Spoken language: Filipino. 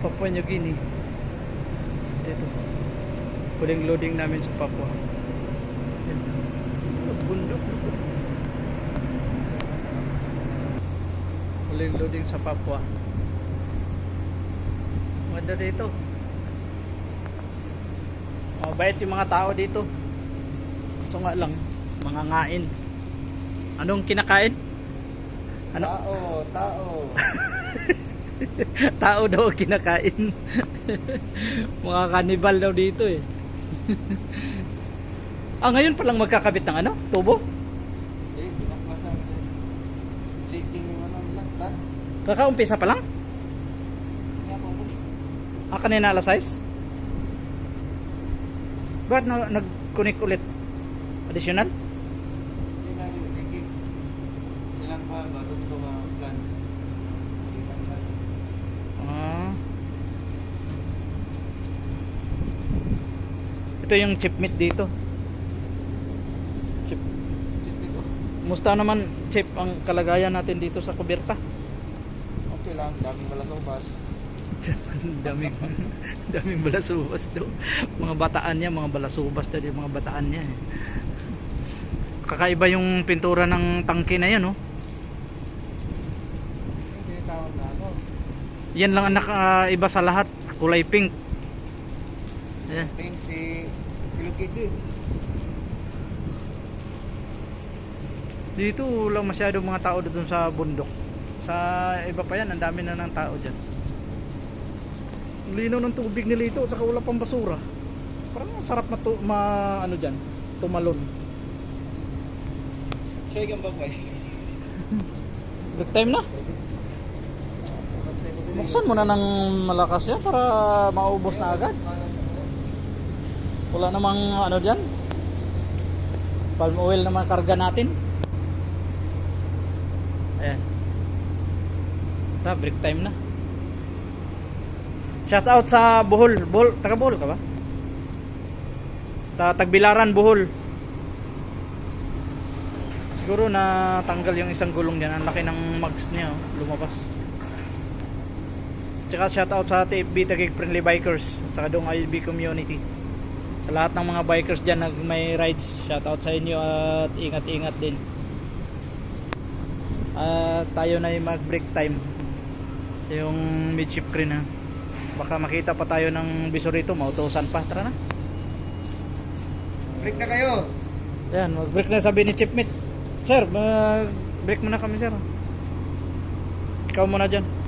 Papua New Guinea. Dito. Huling loading namin sa Papua. Yan. Bundok. Huling loading sa Papua. Maganda dito. Mabait yung mga tao dito. So nga lang, mga ngain. Anong kinakain? Ano? Tao, tao. Tao daw kinakain. mga kanibal daw dito eh. ah, ngayon palang magkakabit ng ano? Tubo? Eh, ta? Kakaumpisa pa lang? Ah, kanina alas 6? Bakit na, nag-connect ulit? Additional? Hindi na yung taking. Silang pa, bago ito mga plan. Silang pa. Ah. Ito yung chip meat dito. Chip. Musta naman chip ang kalagayan natin dito sa kuberta? Okay lang, daming wala sa ubas. daming daming balasubas daw. Mga bataan niya, mga balasubas daw yung mga bataan niya. eh. Kakaiba yung pintura ng tangke na yan, oh. Ako. Yan lang ang nakaiba sa lahat, kulay pink. Ayan. Pink si Hello Kitty. Dito lang masyado mga tao doon sa bundok. Sa iba pa yan, ang dami na ng tao dyan. Linaw ng tubig nila ito, saka wala pang basura. Parang ang sarap na to, ma, ano dyan, tumalon. Siya yung bagay. Good time na. Buksan mo na ng malakas yan para maubos na agad. Wala namang ano dyan. Palm oil naman karga natin. Ayan. Ta, break time na. Shout out sa Bohol. Bohol, taga Bohol ka ba? Ta Tagbilaran, Bohol. Siguro na tanggal yung isang gulong diyan. Ang laki ng mags niya, oh, lumabas. Tsaka shout out sa TFB Taguig Friendly Bikers sa Kadong IB community. Sa lahat ng mga bikers diyan nag may rides, shout out sa inyo at ingat-ingat din. At tayo na yung mag break time. Yung midship crane ha. Baka makita pa tayo ng bisorito, mautosan pa. Tara na. Break na kayo. Yan, mag-break na sabi ni Chipmate. Sir, mag-break muna kami sir. Ikaw muna dyan.